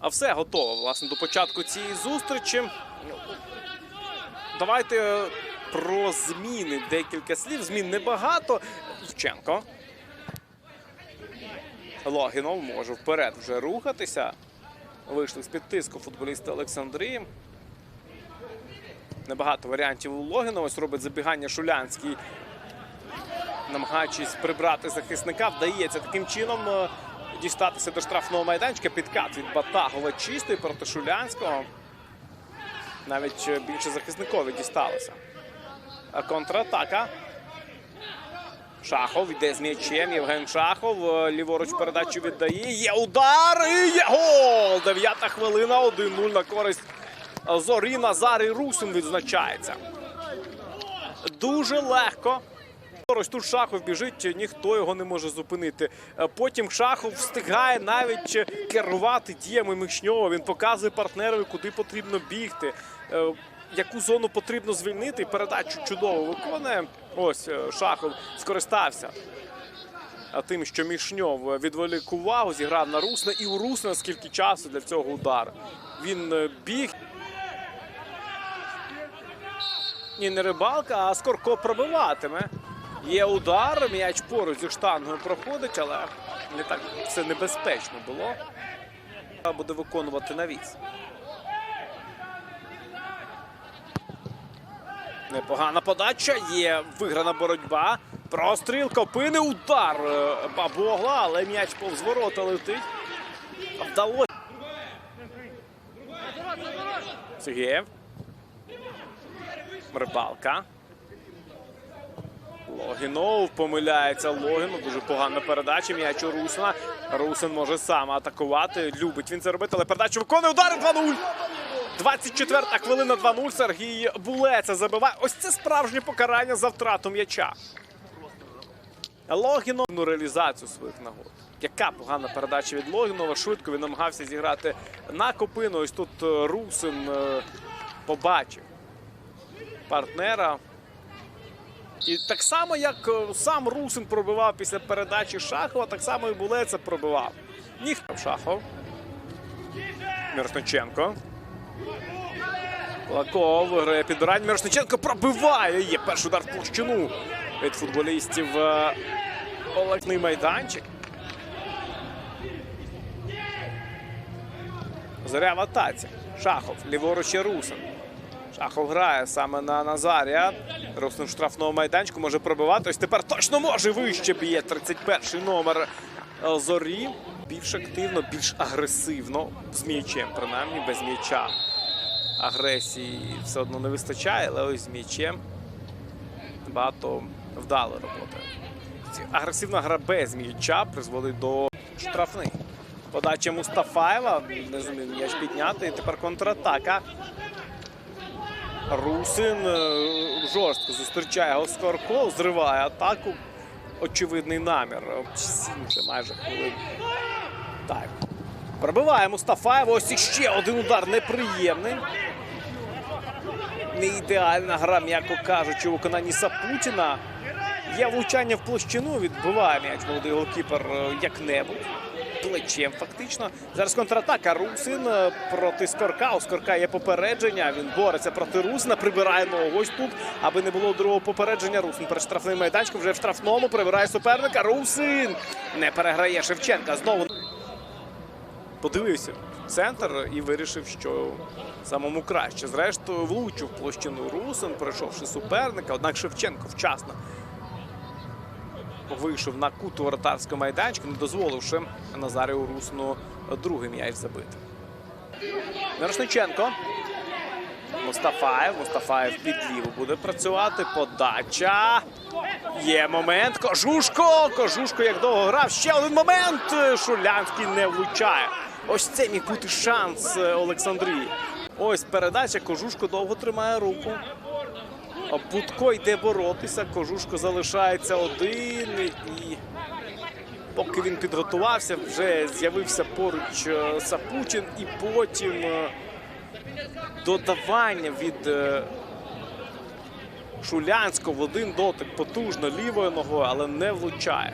А все готово, власне, до початку цієї зустрічі. Давайте про зміни декілька слів. Змін небагато. Євченко. Логінов може вперед вже рухатися. Вийшли з-під тиску футболісти Олександрії. Небагато варіантів у Логіна. Ось робить забігання Шулянський, намагаючись прибрати захисника. Вдається таким чином е, дістатися до штрафного майданчика. Підкат від Батагова чистий проти Шулянського. Навіть е, більше захисникові дісталося. Контратака. Шахов йде з м'ячем. Євген Шахов. е, Ліворуч передачу віддає. Є удар і є гол! Дев'ята хвилина. 1-0 на користь Зорі Назарій Русин відзначається. Дуже легко. Ось тут Шахов біжить, ніхто його не може зупинити. Е, Потім Шахов встигає навіть керувати діями Мишньова. Він показує партнерові, куди потрібно бігти, е, яку зону потрібно звільнити. Передачу чудово виконує. Ось е, Шахов скористався. А тим, що Мішньов відволік увагу, зіграв на Русна, і у Русна скільки часу для цього удару. Він біг. Ні, не рибалка, а Скорко пробиватиме. Є удар, м'яч поруч зі штангою проходить, але не так все небезпечно було. Буде виконувати навіс. Непогана подача, є виграна боротьба. Простріл, копини, удар е, Бабогла, але м'яч повз ворота летить. Вдалося. Сергієв. Рибалка. Логінов помиляється Логінов. Дуже погана передача. М'яч у Русина. Русин може сам атакувати. Любить він це робити, але передачу виконує удар 2-0. 24-та хвилина 2-0. Сергій Булеца забиває. Ось це справжнє покарання за втрату м'яча. Логінов реалізацію своїх нагод. Яка погана передача від Логінова. Швидко він намагався зіграти на копину. Ось тут е, Русин е, побачив партнера. І так само, як е, сам Русин пробивав після передачі Шахова, так само і Булеца пробивав. Ніхто Шахов. Мірошниченко. Кулаков виграє підбирання. Мірошниченко пробиває. Є перший удар в площину від футболістів е, Олегний майданчик. Зоря в атаці. Шахов. Ліворуч Русин. Шахов грає саме на Назарія. Русин в штрафному майданчику може пробивати. Ось тепер точно може вище б'є 31-й номер Зорі. Більш активно, більш агресивно з м'ячем, принаймні без м'яча. Агресії все одно не вистачає, але ось з м'ячем багато вдало роботи. Агресивна гра без м'яча призводить до штрафних. Подача Мустафаєва. Не зумів м'яч підняти. І тепер контратака. Русин е, жорстко зустрічає Оскарко, зриває атаку. Очевидний намір. Вже майже хвилин. Так. Пробиває Мустафаєв. Ось іще один удар неприємний. Не ідеальна гра, м'яко кажучи, у виконанні Сапутіна. Є влучання в площину, відбиває м'яч молодий голкіпер е, як-небудь. Плечем фактично. Зараз контратака. Русин е, проти Скорка. У Скорка є попередження. Він бореться проти Русина, прибирає ногу ось тут, аби не було другого попередження. Русин перед штрафним майданчиком вже в штрафному прибирає суперника. Русин не переграє Шевченка. Знову подивився центр і вирішив, що самому краще. Зрештою, влучив площину Русин, пройшовши суперника. Однак Шевченко вчасно вийшов на кут воротарського майданчика, не дозволивши Назарію Русину другий м'яч забити. Мирошниченко. Мустафаєв. Мустафаєв під ліву буде працювати. Подача. Є момент. Кожушко. Кожушко як довго грав. Ще один момент. Шулянський не влучає. Ось це міг бути шанс Олександрії. Ось передача. Кожушко довго тримає руку. Будко йде боротися. Кожушко залишається один. І поки він підготувався, вже з'явився поруч е, Сапучин. І потім е, додавання від е, Шулянського в один дотик потужно лівою ногою, але не влучає.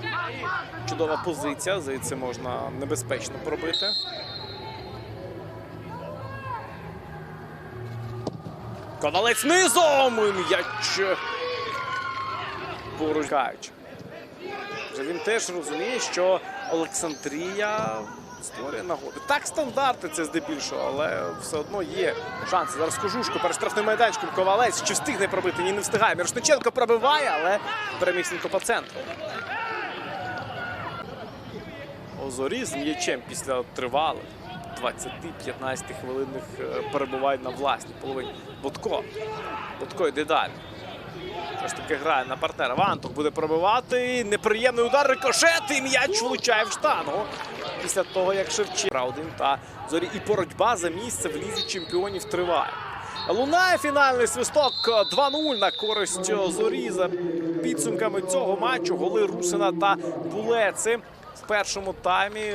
Чудова позиція. Звідси можна небезпечно пробити. Ковалець низом! М'яч порукаючи. Вже він теж розуміє, що Олександрія створює нагоди. Так, стандарти це здебільшого, але все одно є шанси. Зараз кожушко перед штрафним майданчиком Ковалець. Чи встигне пробити? Ні, не встигає. Мірошниченко пробиває, але переміг по центру. Озорі з м'ячем після тривалих 20-15 хвилинних е, перебувають на власній половині. Будко. Будко йде далі. Все ж таки грає на партнера. Вантух буде пробивати. Неприємний удар рикошет і м'яч влучає в штангу. Після того, як Шевченко один та зорі. І боротьба за місце в лізі чемпіонів триває. Лунає фінальний свисток 2-0 на користь зорі за підсумками цього матчу. Голи Русина та Булеци в першому таймі.